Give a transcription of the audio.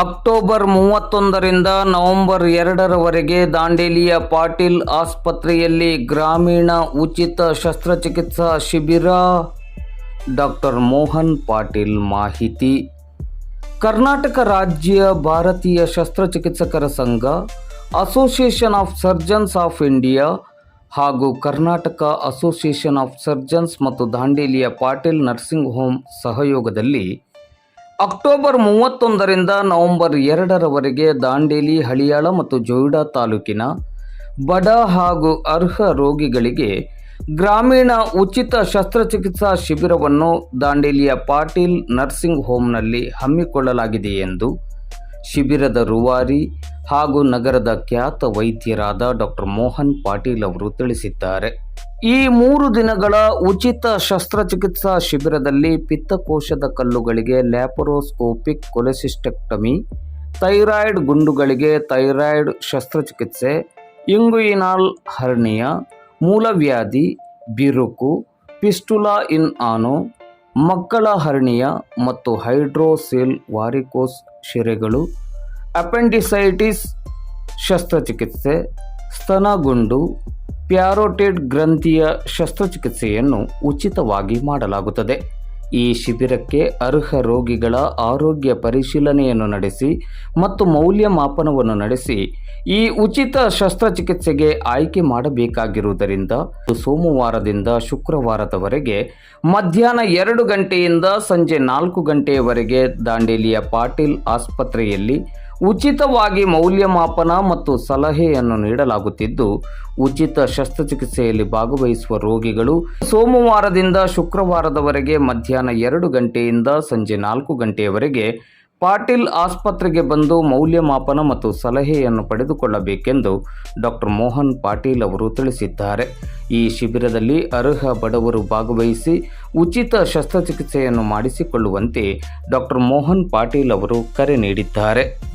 October ಮೂವತ್ತೊಂದರಿಂದ November ಎರಡರವರೆಗೆ ದಾಂಡೇಲಿಯ ಪಾಟೀಲ್ ಆಸ್ಪತ್ರೆಯಲ್ಲಿ ಗ್ರಾಮೀಣ ಉಚಿತ ಶಸ್ತ್ರಚಿಕಿತ್ಸಾ ಶಿಬಿರ. ಡಾಕ್ಟರ್ ಮೋಹನ್ ಪಾಟೀಲ್ ಮಾಹಿತಿ. ಕರ್ನಾಟಕ ರಾಜ್ಯ ಭಾರತೀಯ ಶಸ್ತ್ರಚಿಕಿತ್ಸಕರ ಸಂಘ association of surgeons of India ಹಾಗೂ ಕರ್ನಾಟಕ ಅಸೋಸಿಯೇಷನ್ ಆಫ್ ಸರ್ಜನ್ಸ್ ಮತ್ತು ದಾಂಡೇಲಿಯ ಪಾಟೀಲ್ ನರ್ಸಿಂಗ್ ಹೋಮ್ ಸಹಯೋಗದಲ್ಲಿ ಅಕ್ಟೋಬರ್ ಮೂವತ್ತೊಂದರಿಂದ ನವೆಂಬರ್ ಎರಡರವರೆಗೆ ದಾಂಡೇಲಿ, ಹಳಿಯಾಳ ಮತ್ತು ಜೋಯಿಡಾ ತಾಲೂಕಿನ ಬಡ ಹಾಗೂ ಅರ್ಹ ರೋಗಿಗಳಿಗೆ ಗ್ರಾಮೀಣ ಉಚಿತ ಶಸ್ತ್ರಚಿಕಿತ್ಸಾ ಶಿಬಿರವನ್ನು ದಾಂಡೇಲಿಯ ಪಾಟೀಲ್ ನರ್ಸಿಂಗ್ ಹೋಮ್ನಲ್ಲಿ ಹಮ್ಮಿಕೊಳ್ಳಲಾಗಿದೆ ಎಂದು ಶಿಬಿರದ ರುವಾರಿ ಹಾಗೂ ನಗರದ ಖ್ಯಾತ ವೈದ್ಯರಾದ ಡಾಕ್ಟರ್ ಮೋಹನ್ ಪಾಟೀಲ್ ಅವರು ತಿಳಿಸಿದ್ದಾರೆ. ಈ ಮೂರು ದಿನಗಳ ಉಚಿತ ಶಸ್ತ್ರಚಿಕಿತ್ಸಾ ಶಿಬಿರದಲ್ಲಿ ಪಿತ್ತಕೋಶದ ಕಲ್ಲುಗಳಿಗೆ ಲ್ಯಾಪರೋಸ್ಕೋಪಿಕ್ ಕೊಲೆಸಿಸ್ಟೆಕ್ಟಮಿ, ಥೈರಾಯ್ಡ್ ಗುಂಡುಗಳಿಗೆ ಥೈರಾಯ್ಡ್ ಶಸ್ತ್ರಚಿಕಿತ್ಸೆ ಇಂಗುಯಿನಾಲ್ ಹರ್ನಿಯ, ಮೂಲವ್ಯಾಧಿ, ಬಿರುಕು, ಪಿಸ್ಟುಲಾ ಇನ್ ಆನೋ, ಮಕ್ಕಳ ಹರ್ನಿಯ ಮತ್ತು ಹೈಡ್ರೋಸೆಲ್ ವಾರಿಕೋಸ್ ಶಿರೆಗಳು, ಅಪೆಂಡಿಸೈಟಿಸ್ ಶಸ್ತ್ರಚಿಕಿತ್ಸೆ ಸ್ತನಗುಂಡು ಪ್ಯಾರೋಟೆಡ್ ಗ್ರಂಥಿಯ ಶಸ್ತ್ರಚಿಕಿತ್ಸೆಯನ್ನು ಉಚಿತವಾಗಿ ಮಾಡಲಾಗುತ್ತದೆ. ಈ ಶಿಬಿರಕ್ಕೆ ಅರ್ಹ ರೋಗಿಗಳ ಆರೋಗ್ಯ ಪರಿಶೀಲನೆಯನ್ನು ನಡೆಸಿ ಮತ್ತು ಮೌಲ್ಯಮಾಪನವನ್ನು ನಡೆಸಿ ಈ ಉಚಿತ ಶಸ್ತ್ರಚಿಕಿತ್ಸೆಗೆ ಆಯ್ಕೆ ಮಾಡಬೇಕಾಗಿರುವುದರಿಂದ ಸೋಮವಾರದಿಂದ ಶುಕ್ರವಾರದವರೆಗೆ ಮಧ್ಯಾಹ್ನ ಎರಡು ಗಂಟೆಯಿಂದ ಸಂಜೆ ನಾಲ್ಕು ಗಂಟೆಯವರೆಗೆ ದಾಂಡೇಲಿಯ ಪಾಟೀಲ್ ಆಸ್ಪತ್ರೆಯಲ್ಲಿ ಉಚಿತವಾಗಿ ಮೌಲ್ಯಮಾಪನ ಮತ್ತು ಸಲಹೆಯನ್ನು ನೀಡಲಾಗುತ್ತಿದ್ದು, ಉಚಿತ ಶಸ್ತ್ರಚಿಕಿತ್ಸೆಯಲ್ಲಿ ಭಾಗವಹಿಸುವ ರೋಗಿಗಳು ಸೋಮವಾರದಿಂದ ಶುಕ್ರವಾರದವರೆಗೆ ಮಧ್ಯಾಹ್ನ ಎರಡು ಗಂಟೆಯಿಂದ ಸಂಜೆ ನಾಲ್ಕು ಗಂಟೆಯವರೆಗೆ ಪಾಟೀಲ್ ಆಸ್ಪತ್ರೆಗೆ ಬಂದು ಮೌಲ್ಯಮಾಪನ ಮತ್ತು ಸಲಹೆಯನ್ನು ಪಡೆದುಕೊಳ್ಳಬೇಕೆಂದು ಡಾಕ್ಟರ್ ಮೋಹನ್ ಪಾಟೀಲ್ ಅವರು ತಿಳಿಸಿದ್ದಾರೆ. ಈ ಶಿಬಿರದಲ್ಲಿ ಅರ್ಹ ಬಡವರು ಭಾಗವಹಿಸಿ ಉಚಿತ ಶಸ್ತ್ರಚಿಕಿತ್ಸೆಯನ್ನು ಮಾಡಿಸಿಕೊಳ್ಳುವಂತೆ ಡಾಕ್ಟರ್ ಮೋಹನ್ ಪಾಟೀಲ್ ಅವರು ಕರೆ ನೀಡಿದ್ದಾರೆ.